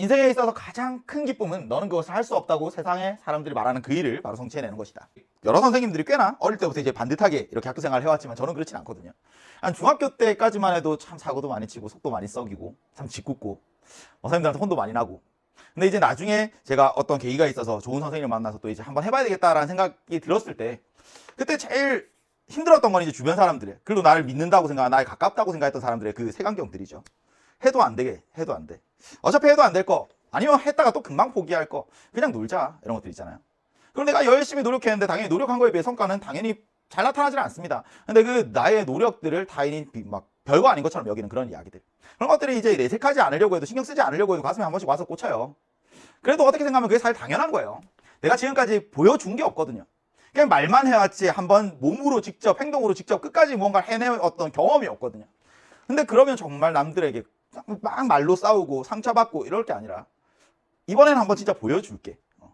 인생에 있어서 가장 큰 기쁨은 너는 그것을 할 수 없다고 세상에 사람들이 말하는 그 일을 바로 성취해내는 것이다. 여러 선생님들이 꽤나 어릴 때부터 이제 반듯하게 이렇게 학교 생활을 해왔지만 저는 그렇진 않거든요. 한 중학교 때까지만 해도 참 사고도 많이 치고 속도 많이 썩이고 참 짓궂고 어, 선생님들한테 혼도 많이 나고 근데 이제 나중에 제가 어떤 계기가 있어서 좋은 선생님을 만나서 또 이제 한번 해봐야 되겠다라는 생각이 들었을 때 그때 제일 힘들었던 건 이제 주변 사람들의 그래도 나를 믿는다고 생각, 나에 가깝다고 생각했던 사람들의 그 색안경들이죠. 해도 안 되게 해도 안 돼. 어차피 해도 안 될 거. 아니면 했다가 또 금방 포기할 거. 그냥 놀자. 이런 것들 있잖아요. 그럼 내가 열심히 노력했는데 당연히 노력한 거에 비해 성과는 당연히 잘 나타나질 않습니다. 근데 그 나의 노력들을 타인이 비- 막 별거 아닌 것처럼 여기는 그런 이야기들. 그런 것들이 이제 내색하지 않으려고 해도 신경 쓰지 않으려고 해도 가슴에 한 번씩 와서 꽂혀요. 그래도 어떻게 생각하면 그게 사실 당연한 거예요. 내가 지금까지 보여준 게 없거든요. 그냥 말만 해왔지 한번 몸으로 직접 행동으로 직접 끝까지 무언가를 해내었던 경험이 없거든요. 근데 그러면 정말 남들에게 막 말로 싸우고 상처받고 이럴 게 아니라 이번에는 한번 진짜 보여줄게. 어.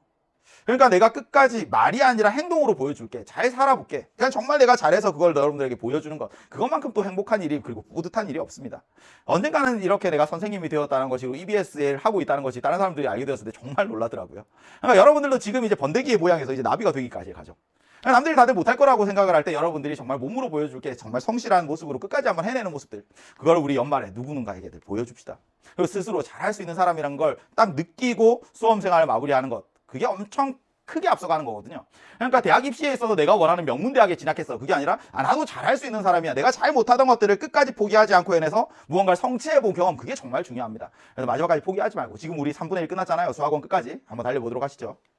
그러니까 내가 끝까지 말이 아니라 행동으로 보여줄게. 잘 살아볼게. 그냥 정말 내가 잘해서 그걸 여러분들에게 보여주는 것. 그것만큼 또 행복한 일이 그리고 뿌듯한 일이 없습니다. 언젠가는 이렇게 내가 선생님이 되었다는 것이 그리고 EBS를 하고 있다는 것이 다른 사람들이 알게 되었을 때 정말 놀라더라고요. 그러니까 여러분들도 지금 이제 번데기의 모양에서 이제 나비가 되기까지 가죠. 남들이 다들 못할 거라고 생각을 할 때 여러분들이 정말 몸으로 보여줄 게 정말 성실한 모습으로 끝까지 한번 해내는 모습들 그걸 우리 연말에 누구는가에게들 보여줍시다. 그리고 스스로 잘할 수 있는 사람이란 걸 딱 느끼고 수험 생활을 마무리하는 것 그게 엄청 크게 앞서가는 거거든요. 그러니까 대학 입시에 있어서 내가 원하는 명문 대학에 진학했어. 그게 아니라 아, 나도 잘할 수 있는 사람이야. 내가 잘 못하던 것들을 끝까지 포기하지 않고 해내서 무언가를 성취해 본 경험 그게 정말 중요합니다. 그래서 마지막까지 포기하지 말고 지금 우리 3분의 1 끝났잖아요. 수학원 끝까지 한번 달려보도록 하시죠.